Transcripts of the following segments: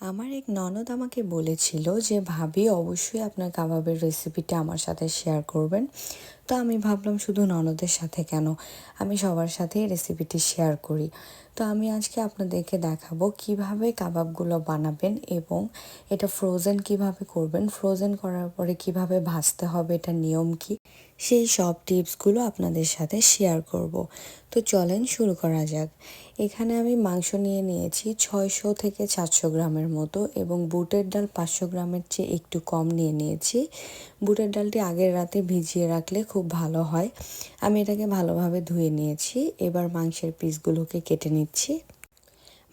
আমার এক ননদ আমাকে বলেছিল যে, ভাবি, অবশ্যই আপনার কাবাবের রেসিপিটা আমার সাথে শেয়ার করবেন। তো আমি ভাবলাম, শুধু ননদের সাথে কেন? আমি সবার সাথেই রেসিপিটি শেয়ার করি। তো আমি আজকে আপনাদেরকে দেখাবো কীভাবে কাবাবগুলো বানাবেন এবং এটা ফ্রোজেন কীভাবে করবেন। ফ্রোজেন করার পরে কীভাবে ভাজতে হবে, এটা নিয়ম কি? সেই সব টিপসগুলো আপনাদের সাথে শেয়ার করব। তো চলেন শুরু করা যাক। এখানে আমি মাংস নিয়ে নিয়েছি ছয়শো থেকে চারশো গ্রামের মতো এবং বুটের ডাল পাঁচশো গ্রামের চেয়ে একটু কম নিয়ে নিয়েছি। বুটের ডালটি আগের রাতে ভিজিয়ে রাখলে খুব ভালো হয়। আমি এটাকে ভালোভাবে ধুয়ে নিয়েছি। এবার মাংসের পিসগুলোকে কেটে নিচ্ছি।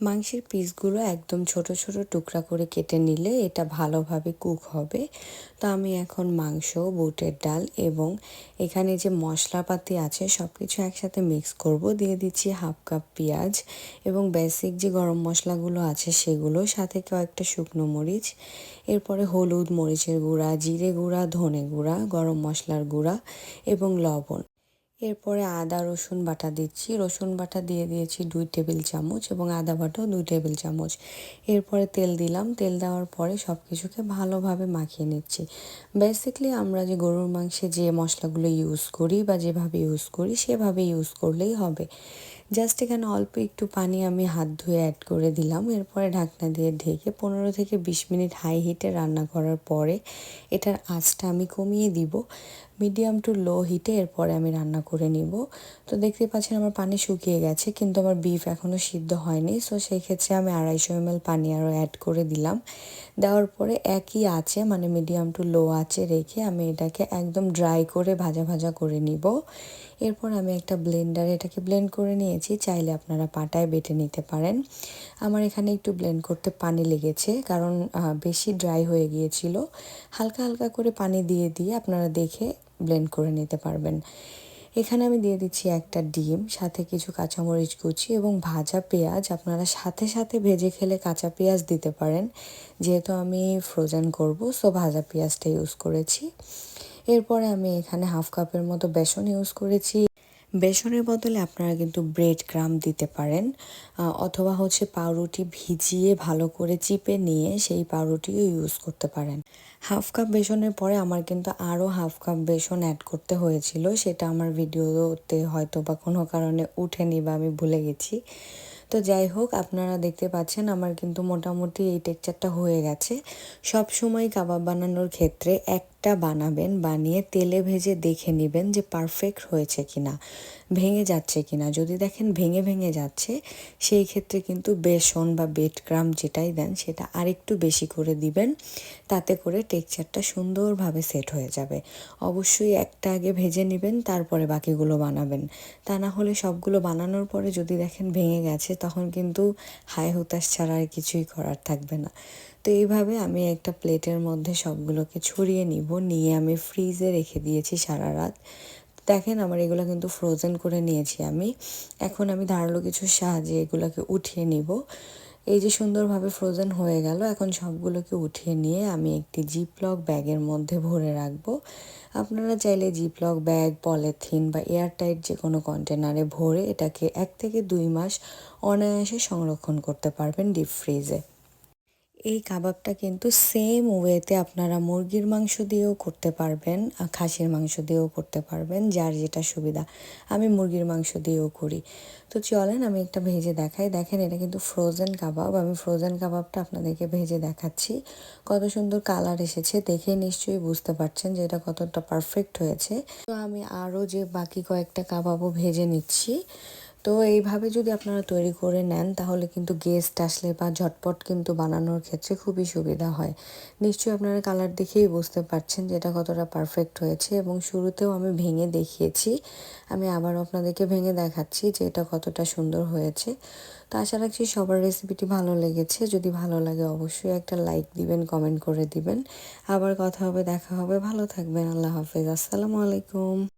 মাংসের পিসগুলো একদম ছোট ছোট টুকরা করে কেটে নিলে এটা ভালোভাবে কুক হবে। তো আমি এখন মাংস, বুটের ডাল এবং এখানে যে মশলাপাতি আছে সব কিছু একসাথে মিক্স করব। দিয়ে দিচ্ছি হাফ কাপ পেঁয়াজ এবং বেসিক যে গরম মশলাগুলো আছে সেগুলো, সাথে কয়েকটা শুকনো মরিচ, এরপরে হলুদ মরিচের গুঁড়া, জিরে গুঁড়া, ধনে গুঁড়া, গরম মশলার গুঁড়া এবং লবণ। এরপরে আদা, রসুন বাটা দিচ্ছি। রসুন বাটা দিয়ে দিয়েছি দুই টেবিল চামচ এবং আদা বাটাও দুই টেবিল চামচ। এরপরে তেল দিলাম। তেল দেওয়ার পরে সব কিছুকে ভালোভাবে মাখিয়ে নিচ্ছি। বেসিকলি আমরা যে গরুর মাংসে যে মশলাগুলো ইউজ করি বা যেভাবে ইউজ করি সেভাবে ইউজ করলেই হবে। জাস্ট এখানে অল্প একটু পানি আমি হাত ধুয়ে অ্যাড করে দিলাম। এরপরে ঢাকনা দিয়ে ঢেকে পনেরো থেকে বিশ মিনিট হাই হিটে রান্না করার পরে এটার আঁচটা আমি কমিয়ে দিব। মিডিয়াম টু লো হিটে এরপরে আমি রান্না করে নিব। তো দেখতে পাচ্ছেন আমার পানি শুকিয়ে গেছে, কিন্তু আমার বিফ এখনও সিদ্ধ হয়নি। সো সেই ক্ষেত্রে আমি আড়াইশো এম পানি আরও অ্যাড করে দিলাম। দেওয়ার পরে একই আছে মানে মিডিয়াম টু লো আছে রেখে আমি এটাকে একদম ড্রাই করে ভাজা ভাজা করে নিব। এরপর আমি একটা ব্লেন্ডারে এটাকে ব্লেন্ড করে নিয়েছি। চাইলে আপনারা পাটায় বেটে নিতে পারেন। আমার এখানে একটু ব্লেন্ড করতে পানি লেগেছে, কারণ বেশি ড্রাই হয়ে গিয়েছিল। হালকা হালকা করে পানি দিয়ে দিয়ে আপনারা দেখে ব্লেন্ড করে নিতে পারবেন। এখানে আমি দিয়ে দিচ্ছি একটা ডিম, সাথে কিছু কাঁচামরিচ কুচি এবং ভাজা পেঁয়াজ। আপনারা সাথে সাথে ভেজে খেলে কাঁচা পেঁয়াজ দিতে পারেন। যেহেতু আমি ফ্রোজেন করব সো ভাজা পেঁয়াজটা ইউজ করেছি। এরপরে আমি এখানে হাফ কাপের মতো বেসন ইউজ করেছি। বেসনের বদলে আপনারা কিন্তু ব্রেড ক্রাম দিতে পারেন অথবা হচ্ছে পাউরুটি ভিজিয়ে ভালো করে চিপে নিয়ে সেই পাউরুটিও ইউজ করতে পারেন। হাফ কাপ বেসনের পরে আমার কিন্তু আরও হাফ কাপ বেসন অ্যাড করতে হয়েছিল, সেটা আমার ভিডিওতে হয়তো বা কোনো কারণে উঠেনি বা আমি ভুলে গেছি। তো যাই হোক, আপনারা দেখতে পাচ্ছেন আমার কিন্তু মোটামুটি এই টেক্সচারটা হয়ে গেছে। সব সময় কাবাব বানানোর ক্ষেত্রে একটা বানাবেন, বানিয়ে তেলে ভেজে দেখে নেবেন যে পারফেক্ট হয়েছে কিনা, ভেঙে যাচ্ছে কিনা। যদি দেখেন ভেঙে ভেঙে যাচ্ছে, সেই ক্ষেত্রে কিন্তু বেসন বা বেড ক্রাম যেটাই দেন, সেটা আরেকটু বেশি করে দিবেন, তাতে করে টেক্সচারটা সুন্দরভাবে সেট হয়ে যাবে। অবশ্যই একটা আগে ভেজে নেবেন, তারপরে বাকিগুলো বানাবেন। তা না হলে সবগুলো বানানোর পরে যদি দেখেন ভেঙে গেছে, তখন কিন্তু হায় হুতাশ ছাড়া আর কিছুই করার থাকবে না। তো এইভাবে আমি একটা প্লেটের মধ্যে সবগুলোকে ছড়িয়ে নিব। নিয়ে আমি ফ্রিজে রেখে দিয়েছি সারা রাত। দেখেন আমার এগুলো কিন্তু ফ্রোজেন করে নিয়েছি আমি। এখন আমি ধারালো কিছু সাহায্যে এগুলোকে উঠিয়ে নিব। এই যে সুন্দরভাবে ফ্রোজেন হয়ে গেল, এখন সবগুলোকে উঠিয়ে নিয়ে আমি একটি জিপলক ব্যাগের মধ্যে ভরে রাখব। আপনারা চাইলে জিপলক ব্যাগ পলিথিন বা এয়ারটাইট যে কোনো কন্টেনারে ভরে এটাকে এক থেকে দুই মাস অনায়াসে সংরক্ষণ করতে পারবেন ডিপ ফ্রিজে এই কাবাবটা কিন্তু সেম ওয়েতে আপনারা মুরগির মাংস দিয়েও করতে পারবেন খাসির মাংস দিয়েও করতে পারবেন, যার যেটা সুবিধা। আমি মুরগির মাংস দিয়েও করি। তো চলেন আমি একটা ভেজে দেখাই। দেখেন, এটা কিন্তু ফ্রোজেন কাবাব। আমি ফ্রোজেন কাবাবটা আপনাদেরকে ভেজে দেখাচ্ছি। কত সুন্দর কালার এসেছে। দেখে নিশ্চয়ই বুঝতে পারছেন যে এটা কতটা পারফেক্ট হয়েছে। তো আমি আরও যে বাকি কয়েকটা কাবাবও ভেজে নিচ্ছি। তো এইভাবে যদি আপনারা তৈরি করে নেন, তাহলে কিন্তু গেস্ট আসলে বা ঝটপট কিন্তু বানানোর ক্ষেত্রে খুবই সুবিধা হয়। নিশ্চয়ই আপনারা কালার দেখেই বুঝতে পারছেন যে এটা কতটা পারফেক্ট হয়েছে এবং শুরুতেও আমি ভেঙে দেখিয়েছি। আমি আবার আপনাদেরকে ভেঙে দেখাচ্ছি যে এটা কতটা সুন্দর হয়েছে। তো আশা রাখছি সবার রেসিপিটি ভালো লেগেছে। যদি ভালো লাগে অবশ্যই একটা লাইক দিবেন কমেন্ট করে দিবেন। আবার কথা হবে, দেখা হবে। ভালো থাকবেন। আল্লাহ হাফেজ। আসসালামু আলাইকুম।